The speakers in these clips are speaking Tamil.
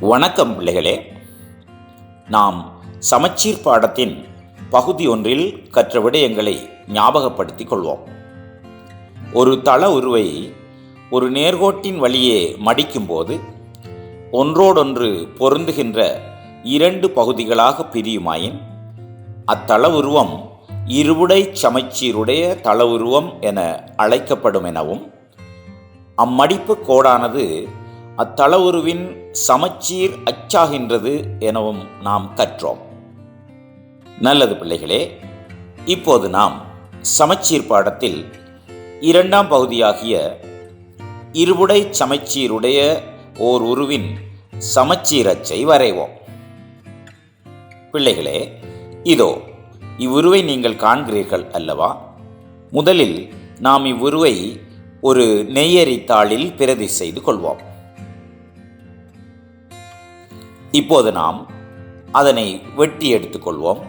வணக்கம் பிள்ளைகளே. நாம் சமச்சீர் பாடத்தின் பகுதி ஒன்றில் கற்ற விடயங்களை ஞாபகப்படுத்திக் கொள்வோம். ஒரு தள உருவை ஒரு நேர்கோட்டின் வழியே மடிக்கும்போது ஒன்றோடொன்று பொருந்துகின்ற இரண்டு பகுதிகளாக பிரியுமாயின் அத்தள உருவம் இருவுடை சமச்சீருடைய தள உருவம் என அழைக்கப்படும் எனவும் அம்மடிப்பு கோடானது அத்தளவுருவின் சமச்சீர் அச்சாகின்றது எனவும் நாம் கற்றோம். நல்லது பிள்ளைகளே இப்போது நாம் சமச்சீர் பாடத்தில் இரண்டாம் பகுதியாகிய இருபுடை சமச்சீருடைய ஓர் உருவின் சமச்சீரச்சை வரைவோம். பிள்ளைகளே இதோ இவ்வுருவை நீங்கள் காண்கிறீர்கள் அல்லவா? முதலில் நாம் இவ்வுருவை ஒரு நெய்யறித்தாளில் தாளில் பிரதி செய்து கொள்வோம். இப்போது நாம் அதனை வெட்டி எடுத்துக்கொள்வோம்.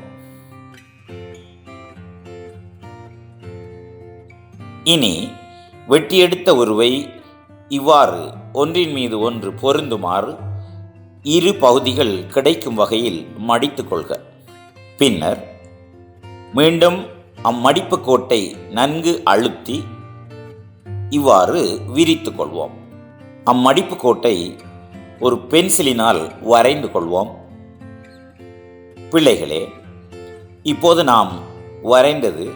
இனி வெட்டி எடுத்த உருவை இவ்வாறு ஒன்றின் மீது ஒன்று பொருந்துமாறு இரு பகுதிகள் கிடைக்கும் வகையில் மடித்து கொள்க. பின்னர் மீண்டும் அம்மடிப்பு கோட்டை நன்கு அழுத்தி இவ்வாறு விரித்து கொள்வோம். அம்மடிப்பு கோட்டை ஒரு பென்சிலினால் வரைந்து கொள்வோம். பிள்ளைகளே இப்போது நாம் வரைந்தது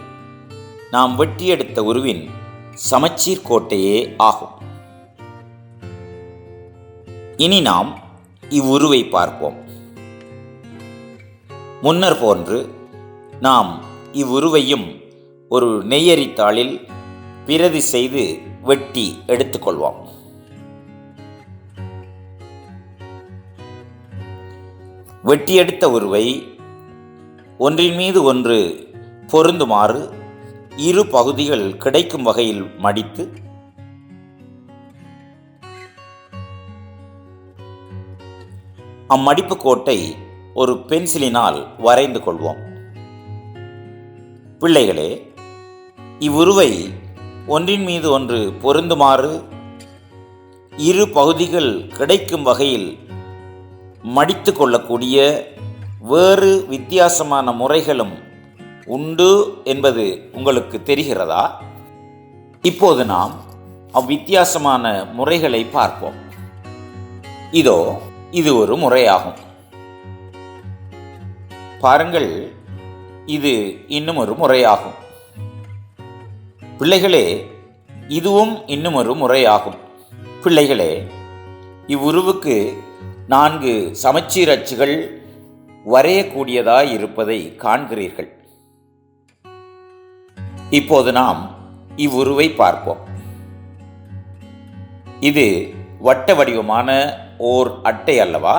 நாம் வெட்டியெடுத்த உருவின் சமச்சீர் கோட்டையே ஆகும். இனி நாம் இவ்வுருவை பார்ப்போம். முன்னர் போன்று நாம் இவ்வுருவையும் ஒரு நெய்யரித்தாளில் பிரதி செய்து வெட்டி எடுத்துக்கொள்வோம். வெட்டியெடுத்த உருவை ஒன்றின் மீது ஒன்று பொருந்துமாறு இரு பகுதிகள் கிடைக்கும் வகையில் மடித்து அம்மடிப்பு கோட்டை ஒரு பென்சிலினால் வரைந்து கொள்வோம். பிள்ளைகளே இவ்வுருவை ஒன்றின் மீது ஒன்று பொருந்துமாறு இரு பகுதிகள் கிடைக்கும் வகையில் மடித்து கொள்ளக்கூடிய வேறு வித்தியாசமான முறைகளும் உண்டு என்பது உங்களுக்கு தெரிகிறதா? இப்போது நாம் அவ்வித்தியாசமான முறைகளை பார்ப்போம். இதோ இது ஒரு முறையாகும். பாருங்கள் இது இன்னும் ஒரு முறையாகும். பிள்ளைகளே இதுவும் இன்னும் ஒரு முறையாகும். பிள்ளைகளே இவ்வுருவுக்கு நான்கு சமச்சீர் அச்சுகள் வரையக்கூடியதாய் இருப்பதை காண்கிறீர்கள். இப்போது நாம் இவ்வுருவை பார்ப்போம். இது வட்ட வடிவமான ஓர் அட்டை அல்லவா?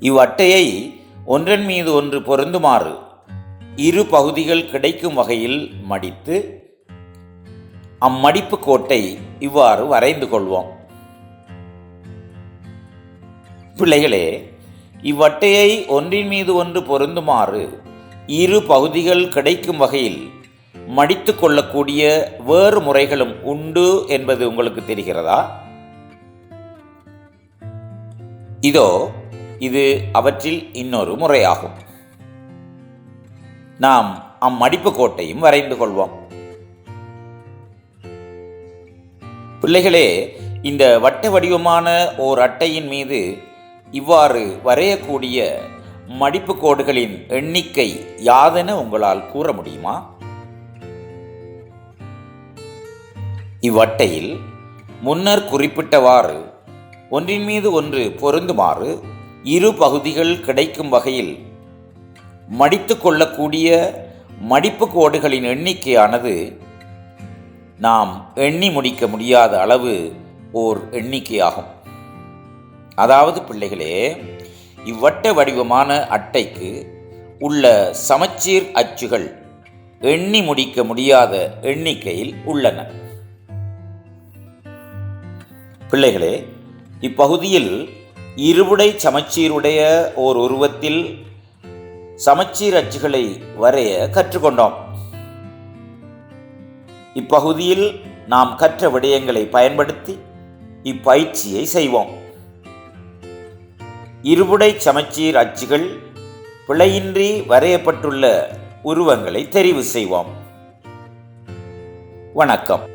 இவ்வட்டையை ஒன்றன் மீது ஒன்று பொருந்துமாறு இரு பகுதிகள் கிடைக்கும் வகையில் மடித்து அம்மடிப்பு கோட்டை இவ்வாறு வரைந்து கொள்வோம். பிள்ளைகளே இவ்வட்டையை ஒன்றின் மீது ஒன்று பொருந்துமாறு இரு பகுதிகள் கிடைக்கும் வகையில் மடித்து கொள்ளக்கூடிய வேறு முறைகளும் உண்டு என்பது உங்களுக்கு தெரிகிறதா? இதோ இது அவற்றில் இன்னொரு முறையாகும். நாம் அம்மடிப்பு கோட்டையும் வரைந்து கொள்வோம். பிள்ளைகளே இந்த வட்ட வடிவமான ஓர் அட்டையின் மீது இவ்வாறு வரையக்கூடிய மடிப்பு கோடுகளின் எண்ணிக்கை யாதென உங்களால் கூற முடியுமா? இவ்வட்டையில் முன்னர் குறிப்பிட்டவாறு ஒன்றின் மீது ஒன்று பொருந்துமாறு இரு பகுதிகள் கிடைக்கும் வகையில் மடித்து கொள்ளக்கூடிய மடிப்பு கோடுகளின் எண்ணிக்கையானது நாம் எண்ணி முடிக்க முடியாத அளவு ஓர் எண்ணிக்கையாகும். அதாவது பிள்ளைகளே இவ்வட்ட வடிவமான அட்டைக்கு உள்ள சமச்சீர் அச்சுகள் எண்ணி முடிக்க முடியாத எண்ணிக்கையில் உள்ளன. பிள்ளைகளே இப்பகுதியில் இருவுடை சமச்சீருடைய ஓர் உருவத்தில் சமச்சீர் அச்சுகளை வரைய கற்றுக்கொண்டோம். இப்பகுதியில் நாம் கற்ற விடயங்களை பயன்படுத்தி இப்பயிற்சியை செய்வோம். இருபுடை சமச்சீர் அச்சுகள் பிழையின்றி வரையப்பட்டுள்ள உருவங்களை தெரிவு செய்வோம். வணக்கம்.